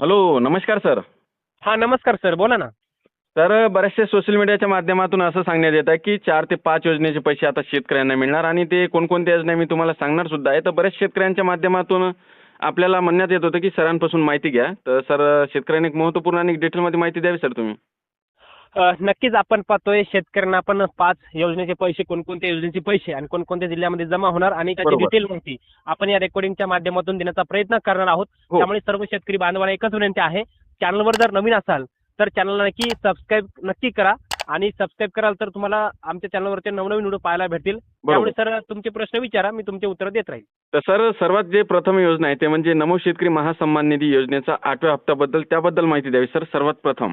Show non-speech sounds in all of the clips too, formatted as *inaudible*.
Hello नमस्कार sir. हा नमस्कार सर बोला ना. तर बऱ्याचशा सोशल मीडियाच्या माध्यमातून असं सांगण्यात येत आहे की चार ते पाच योजनेचे पैसे आता शेतकऱ्यांना मिळणार आणि ते कोणकोणत्या योजना मी तुम्हाला सांगणार सुद्धा आहे. तर बऱ्याच शेतकऱ्यांच्या माध्यमातून आपल्याला म्हणण्यात येत होतं की सरांपासून माहिती घ्या. तर सर शेतकऱ्यांनी एक महत्त्वपूर्ण आणि डिटेलमध्ये माहिती द्यावी सर तुम्ही. नक्कीच आपण पाहतोय शेतकऱ्यांना आपण पाच योजनेचे पैसे कोणकोणत्या योजनेचे पैसे आणि कोणकोणत्या जिल्ह्यामध्ये जमा होणार आणि त्याची. डिटेल माहिती आपण या रेकॉर्डिंगच्या माध्यमातून देण्याचा प्रयत्न करणार आहोत. हो. त्यामुळे सर्व शेतकरी बांधवांना एकच विनंती आहे चॅनलवर जर नवीन असाल तर चॅनलला नक्की सबस्क्राईब नक्की करा आणि सबस्क्राईब कराल तर तुम्हाला आमच्या चॅनलवरचे नवनवीन व्हिडिओ पाहायला भेटतील. त्यामुळे सर तुमचे प्रश्न विचारा मी तुमचे उत्तर देत राहील. तर सर सर्वात जे प्रथम योजना आहे ते म्हणजे नमो शेतकरी महासन्मान निधी योजनेचा आठव्या हप्त्याबद्दल त्याबद्दल माहिती द्यावी सर सर्वात प्रथम.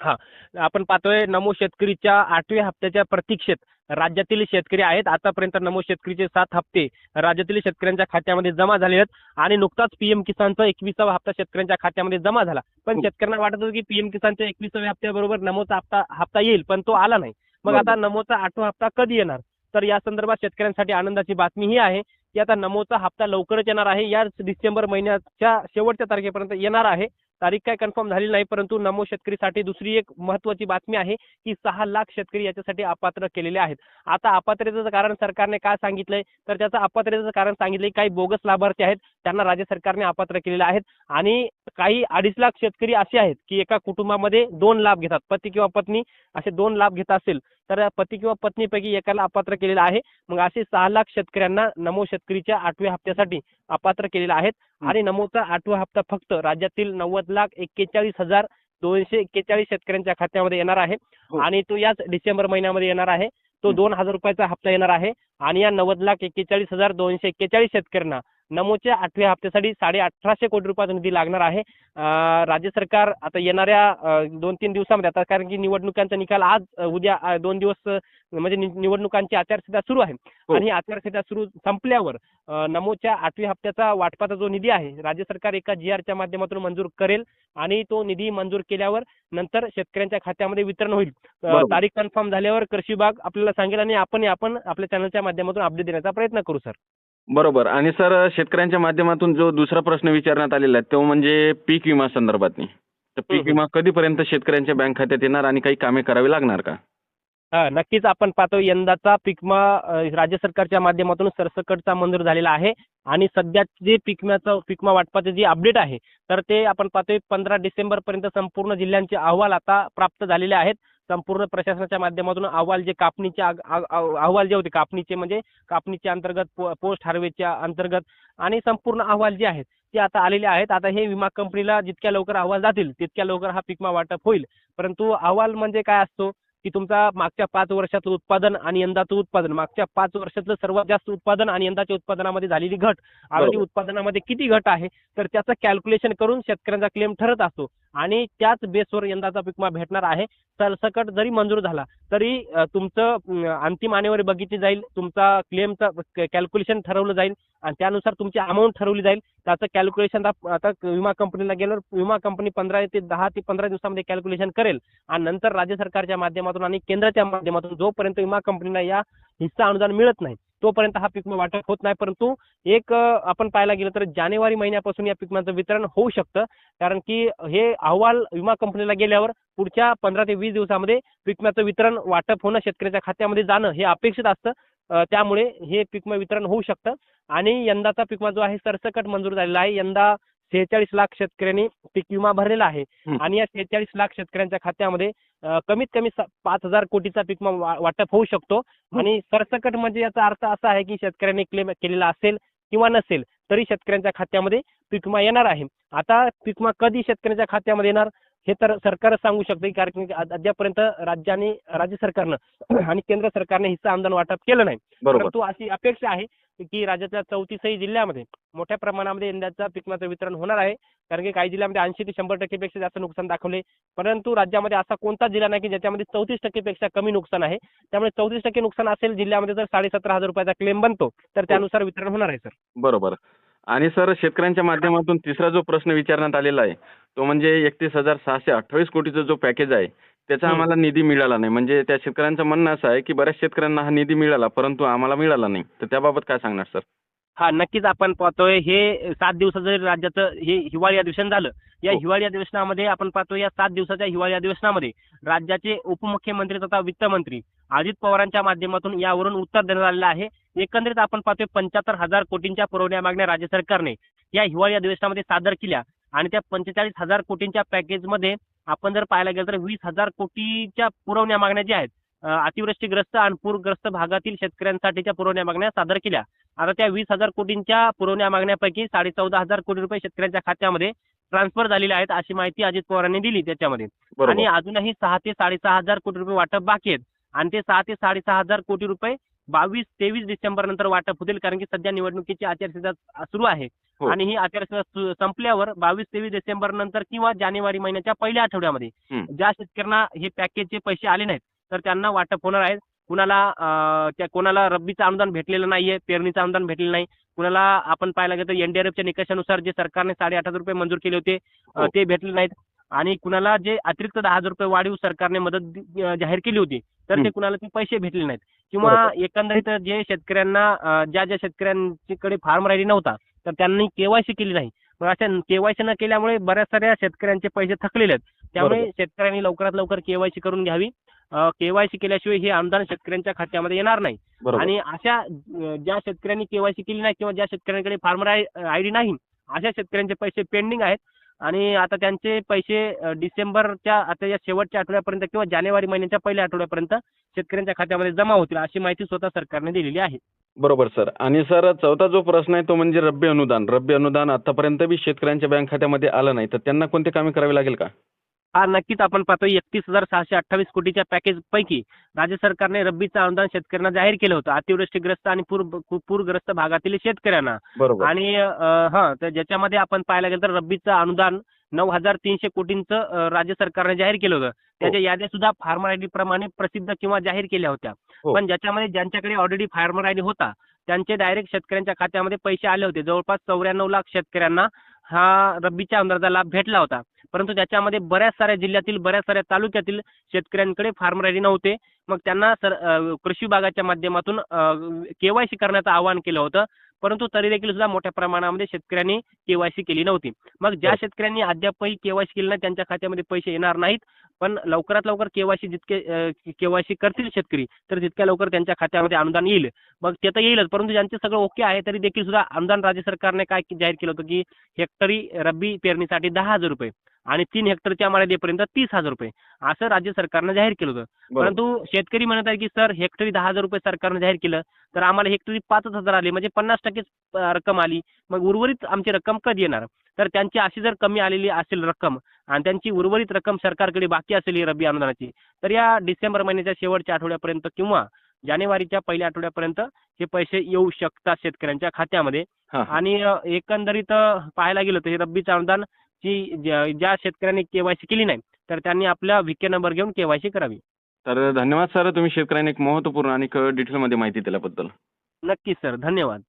आपण पाहतोय नमो शेतकरीच्या आठव्या हप्त्याच्या प्रतीक्षेत राज्यातील शेतकरी आहेत. आतापर्यंत नमो शेतकरीचे सात हप्ते राज्यातील शेतकऱ्यांच्या खात्यामध्ये जमा झाले आहेत आणि नुकताच पीएम किसानचा एकविसावा हप्ता शेतकऱ्यांच्या खात्यामध्ये जमा झाला. पण हो. शेतकऱ्यांना वाटत होतं की पीएम किसानच्या एकविसाव्या हप्त्याबरोबर नमोचा हप्ता हप्ता येईल पण तो आला नाही. मग. आता नमोचा आठवा हप्ता कधी येणार? तर या संदर्भात शेतकऱ्यांसाठी आनंदाची बातमी ही आहे की आता नमोचा हप्ता लवकरच येणार आहे. या डिसेंबर महिन्याच्या शेवटच्या तारखेपर्यंत येणार आहे. तारीख काय कन्फर्म झाली नाही परंतु नमो शेतकरीसाठी दुसरी एक महत्वाची बातमी आहे की सहा लाख शेतकरी याच्यासाठी अपात्र केलेले आहेत. आता अपात्रतेचं कारण सरकारने काय सांगितलंय? तर त्याचं अपात्रतेचं कारण सांगितलंय काही बोगस लाभार्थी आहेत त्यांना राज्य सरकारने अपात्र केलेले आहेत. आणि काही अडीच लाख शेतकरी असे आहेत की एका कुटुंबामध्ये दोन लाभ घेतात. पती किंवा पत्नी असे दोन लाभ घेत असेल. तर पती किंवा पत्नीपैकी एकाला अपात्र केलेलं आहे. मग असे सहा लाख शेतकऱ्यांना नमो शेतकरीच्या आठव्या हप्त्यासाठी अपात्र केलेले आहेत. आणि नमोचा आठवा हप्ता फक्त राज्यातील नव्वद लाख एक्केचाळीस हजार दोनशे एक्केचाळीस शेतकऱ्यांच्या खात्यामध्ये येणार आहे. हो. आणि तो याच डिसेंबर महिन्यामध्ये येणार आहे. तो. दोन हजार रुपयाचा हप्ता येणार आहे. आणि या नव्वद लाख एक्केचाळीस हजार दोनशे एक्केचाळीस शेतकऱ्यांना नमोच्या आठव्या हप्त्यासाठी साडे अठराशे कोटी रुपयाचा निधी लागणार आहे राज्य सरकार आता येणाऱ्या दोन तीन दिवसामध्ये आता कारण की निवडणुकांचा निकाल आज उद्या दोन दिवस म्हणजे निवडणुकांची आचारसंहिता सुरू आहे हो. आणि ही आचारसंहिता सुरू संपल्यावर नमोच्या आठव्या हप्त्याचा वाटपाचा जो निधी आहे राज्य सरकार एका जी आरच्या माध्यमातून मंजूर करेल आणि तो निधी मंजूर केल्यावर नंतर शेतकऱ्यांच्या खात्यामध्ये वितरण होईल. तारीख कन्फर्म झाल्यावर कृषी विभाग आपल्याला सांगेल आणि आपण आपण आपल्या चॅनलच्या माध्यमातून अपडेट देण्याचा प्रयत्न करू सर बरोबर. आणि सर शेतकऱ्यांच्या माध्यमातून जो दुसरा प्रश्न विचारण्यात आलेला आहे तो म्हणजे पीक विमा संदर्भातनी. तर पीक. विमा कधीपर्यंत शेतकऱ्यांच्या बँक खात्यात येणार आणि काही कामे करावी लागणार का? हा नक्कीच आपण पाहतो यंदाचा पिकमा अं, राज्य सरकारच्या माध्यमातून सरसकटचा मंजूर झालेला आहे. आणि सध्या जे पिकम्याचं पिकमा वाटपाचे जे अपडेट आहे तर ते आपण पाहतोय पंधरा डिसेंबर पर्यंत संपूर्ण जिल्ह्यांचे अहवाल आता प्राप्त झालेले आहेत. संपूर्ण प्रशासनाच्या माध्यमातून अहवाल जे कापणीचे अहवाल जे होते कापणीचे म्हणजे कापणीच्या अंतर्गत पोस्ट हार्वेस्टच्या अंतर्गत आणि संपूर्ण अहवाल जे आहेत ते आता आलेले आहेत आता हे विमा कंपनीला जितक्या लवकर अहवाल जातील तितक्या लवकर हा पिकमा वाटप होईल परंतु अहवाल म्हणजे काय असतो की तुमचा मागच्या पाच वर्षातलं उत्पादन आणि यंदाचं उत्पादन मागच्या पाच वर्षातलं सर्वात जास्त उत्पादन आणि यंदाच्या उत्पादनामध्ये झालेली घट आणि. उत्पादनामध्ये किती घट आहे तर त्याचं कॅल्क्युलेशन करून शेतकऱ्यांचा क्लेम ठरत असतो आणि त्याच बेसवर यंदाचा पिकमा भेटणार आहे. सरसकट जरी मंजूर झाला तरी तुमचं अंतिम आणेवारी बघितली जाईल. तुमचा क्लेमचं कॅल्क्युलेशन ठरवलं जाईल. आणि त्यानुसार तुमची अमाऊंट ठरवली जाईल. त्याचं कॅल्क्युलेशन आता विमा कंपनीला गेल्यावर विमा कंपनी पंधरा ते दहा ते पंधरा दिवसामध्ये कॅल्क्युलेशन करेल. आणि नंतर राज्य सरकारच्या माध्यमातून आणि केंद्राच्या माध्यमातून जोपर्यंत विमा कंपनीला या हिस्सा अनुदान मिळत नाही तोपर्यंत हा पीक वाटप होत नाही. परंतु एक आपण पाहायला गेलं तर जानेवारी महिन्यापासून या पिकमाचं वितरण होऊ शकतं. कारण की हे अहवाल विमा कंपनीला गेल्यावर पुढच्या पंधरा ते वीस दिवसामध्ये पिकम्याचं वितरण वाटप होणं शेतकऱ्याच्या खात्यामध्ये जाणं हे अपेक्षित असतं. त्यामुळे हे पिकमा वितरण होऊ शकतं. आणि यंदाचा पिकमा जो आहे सरसकट मंजूर झालेला आहे. यंदा सेहेचाळीस लाख शेतकऱ्यांनी पीक विमा भरलेला आहे. आणि या सेहेचाळीस लाख शेतकऱ्यांच्या खात्यामध्ये कमीत कमी पाच हजार कोटीचा पिकमा वा- वाटप होऊ शकतो. आणि सरसकट म्हणजे याचा अर्थ असा आहे की शेतकऱ्यांनी क्लेम केलेला असेल किंवा नसेल तरी शेतकऱ्यांच्या खात्यामध्ये पिकमा येणार आहे. आता पिकमा कधी शेतकऱ्यांच्या खात्यामध्ये येणार? हे तर सरकारच सांगू शकते कारण की अद- अद्यापर्यंत राज्याने राज्य सरकारनं *clears throat* आणि केंद्र सरकारने हिस्सा अनुदान वाटप केलं नाही. परंतु अशी अपेक्षा आहे की राज्याच्या चौतीसही जिल्ह्यामध्ये मोठ्या प्रमाणामध्ये यंदाचा पिकमाचं वितरण होणार आहे. कारण की काही जिल्ह्यामध्ये ऐंशी ते शंभर टक्केपेक्षा जास्त नुकसान दाखवले. परंतु राज्यामध्ये असा कोणताच जिल्हा नाही की ज्याच्यामध्ये चौतीस टक्केपेक्षा कमी नुकसान आहे? त्यामुळे चौतीस टक्के नुकसान असेल जिल्ह्यामध्ये जर साडेसतरा हजार रुपयाचा क्लेम बनतो. तर त्यानुसार वितरण होणार आहे सर. बरोबर. आणि सर शेतकऱ्यांच्या माध्यमातून तिसरा जो प्रश्न विचारण्यात आलेला आहे तो म्हणजे एकतीस हजार सहाशे अठ्ठावीस कोटीचा जो पॅकेज आहे त्याचा हं. आम्हाला निधी मिळाला नाही. म्हणजे त्या शेतकऱ्यांचं म्हणणं असं आहे की बऱ्याच शेतकऱ्यांना हा निधी मिळाला परंतु आम्हाला मिळाला नाही. तर त्याबाबत काय सांगणार सर? हा नक्कीच आपण पाहतोय. हे सात दिवसाचं जरी राज्याचं हे हिवाळी अधिवेशन झालं या हो. हिवाळी अधिवेशनामध्ये आपण पाहतो या सात दिवसाच्या हिवाळी अधिवेशनामध्ये राज्याचे उपमुख्यमंत्री तथा वित्तमंत्री अजित पवारांच्या माध्यमातून यावरून उत्तर देण्यात आलेलं आहे. एकंदरीत आपण पाहतोय पंच्याहत्तर हजार कोटींच्या पुरवण्या मागण्या राज्य सरकारने या हिवाळी अधिवेशनामध्ये सादर केल्या. आणि त्या पंचेचाळीस हजार कोटींच्या पॅकेजमध्ये आपण जर पाहायला गेलं तर वीस हजार कोटीच्या पुरवण्या मागण्या ज्या आहेत अतिवृष्टीग्रस्त आणि पूरग्रस्त भागातील शेतकऱ्यांसाठीच्या पुरवण्या मागण्या सादर केल्या. आता त्या वीस हजार कोटींच्या पुरवण्या मागण्यापैकी साडे चौदा हजार कोटी रुपये शेतकऱ्यांच्या खात्यामध्ये ट्रान्सफर झालेले आहेत अशी माहिती अजित पवारांनी दिली त्याच्यामध्ये. आणि अजूनही सहा ते साडेसहा हजार कोटी रुपये वाटप बाकी आहेत. आणि ते सहा ते साडेसहा हजार कोटी रुपये बावीस तेवीस डिसेंबर नंतर वाटप होतील कारण की सध्या निवडणुकीची आचारसंहिता सुरू आहे हो. आणि ही आचारसंहिता संपल्यावर बावीस तेवीस डिसेंबर नंतर किंवा जानेवारी महिन्याच्या पहिल्या आठवड्यामध्ये. ज्या शेतकऱ्यांना हे पॅकेजचे पैसे आले नाहीत तर त्यांना वाटप होणार आहेत कुणाला अं, त्या कोणाला रब्बीचं अनुदान भेटलेलं नाहीये पेरणीचं अनुदान भेटलेलं नाही कुणाला आपण पाहायला गेलं तर एनडीआरएफच्या निकषानुसार जे सरकारने साडेआठ हजार रुपये मंजूर केले होते अं, हो. ते भेटले नाहीत आणि कुणाला जे अतिरिक्त दहा हजार रुपये वाढीव सरकारने मदत दि- अं, जाहीर केली होती तर ते. कुणाला ते पैसे भेटले नाहीत किंवा. एकंदरीत जे शेतकऱ्यांना ज्या ज्या शेतकऱ्यांकडे फार्म राहिली नव्हता तर त्यांनी केवायसी केली नाही. मग अशा केवायसी न केल्यामुळे बऱ्याच साऱ्या शेतकऱ्यांचे पैसे थकलेले आहेत. त्यामुळे. शेतकऱ्यांनी लवकरात लवकर केवायसी करून घ्यावी. केवायसी केल्याशिवाय हे अनुदान शेतकऱ्यांच्या खात्यामध्ये येणार नाही. आणि अशा ज्या शेतकऱ्यांनी केवायसी केली नाही किंवा ज्या शेतकऱ्यांकडे फार्मर आय डी नाही अशा शेतकऱ्यांचे पैसे पेंडिंग आहेत. आणि आता त्यांचे पैसे डिसेंबरच्या आता या शेवटच्या आठवड्यापर्यंत किंवा जानेवारी महिन्याच्या पहिल्या आठवड्यापर्यंत शेतकऱ्यांच्या खात्यामध्ये जमा होतील अशी माहिती स्वतः सरकारने दिलेली आहे. बरोबर सर. आणि सर चौथा जो प्रश्न आहे तो म्हणजे रब्बी अनुदान. रब्बी अनुदान आतापर्यंत बी शेतकऱ्यांच्या बँक खात्यामध्ये आलं नाही तर त्यांना कोणते कामे करावी लागेल का? हा नक्कीच आपण पाहतो एकतीस हजार सहाशे अठ्ठावीस कोटीच्या पॅकेज पैकी राज्य सरकारने रब्बीचं अनुदान शेतकऱ्यांना जाहीर केलं होतं. अतिवृष्टीग्रस्त आणि पूर पूरग्रस्त भागातील शेतकऱ्यांना. आणि हा तर ज्याच्यामध्ये आपण पाहायला गेलं तर रब्बीचं अनुदान नऊ हजार तीनशे कोटींचं राज्य सरकारने जाहीर केलं होतं. त्याच्या याद्या सुद्धा फार्मर आयडी प्रमाणे प्रसिद्ध किंवा जाहीर केल्या होत्या. हो. पण ज्याच्यामध्ये ज्यांच्याकडे ऑलरेडी फार्मर आयडी होता त्यांचे डायरेक्ट शेतकऱ्यांच्या खात्यामध्ये पैसे आले होते. जवळपास चौऱ्याण्णव लाख शेतकऱ्यांना हा रब्बीच्या अनुदानाचा लाभ भेटला होता. परंतु त्याच्यामध्ये बऱ्याच साऱ्या जिल्ह्यातील बऱ्याच साऱ्या तालुक्यातील शेतकऱ्यांकडे फार्मर आयडी नव्हते. मग त्यांना सर कृषी विभागाच्या माध्यमातून केवायसी करण्याचं आवाहन केलं होतं. परंतु तरी देखील सुद्धा मोठ्या प्रमाणामध्ये शेतकऱ्यांनी केवायसी केली नव्हती. मग ज्या. शेतकऱ्यांनी अद्यापही केवायसी केली नाही त्यांच्या खात्यामध्ये पैसे येणार नाहीत. पण लवकरात लवकर केवायसी जितके केवायसी करतील शेतकरी तर तितक्या लवकर त्यांच्या खात्यामध्ये अनुदान येईल. मग ते तर येईलच परंतु ज्यांचे सगळं ओके आहे तरी देखील सुद्धा अनुदान राज्य सरकारने काय जाहीर केलं होतं की हेक्टरी रब्बी पेरणीसाठी दहा हजार रुपये. आणि तीन हेक्टरच्या मर्यादेपर्यंत तीस हजार रुपये. असं राज्य सरकारनं जाहीर केलं होतं. परंतु शेतकरी म्हणत आहे की सर हेक्टरी दहा हजार रुपये सरकारनं जाहीर केलं तर आम्हाला हेक्टरी पाचच हजार आले म्हणजे पन्नास टक्केच अं, रक्कम आली. मग उर्वरित आमची रक्कम कधी येणार? तर त्यांची अशी जर कमी आलेली असेल रक्कम आणि त्यांची उर्वरित रक्कम सरकारकडे बाकी असेल ही रब्बी अनुदानाची तर या डिसेंबर महिन्याच्या शेवटच्या आठवड्यापर्यंत किंवा जानेवारीच्या पहिल्या आठवड्यापर्यंत हे पैसे येऊ शकतात शेतकऱ्यांच्या खात्यामध्ये. आणि एकंदरीत पाहायला गेलं तर हे रब्बीचं अनुदान जी ज्या शेतकऱ्यांनी केवायसी केली नाही तर त्यांनी आपला व्हीके नंबर घेऊन केवायसी करावी. तर धन्यवाद सर. तुम्ही शेतकऱ्यांनी एक महत्त्वपूर्ण आणि डिटेलमध्ये माहिती दिल्याबद्दल. नक्कीच सर. धन्यवाद.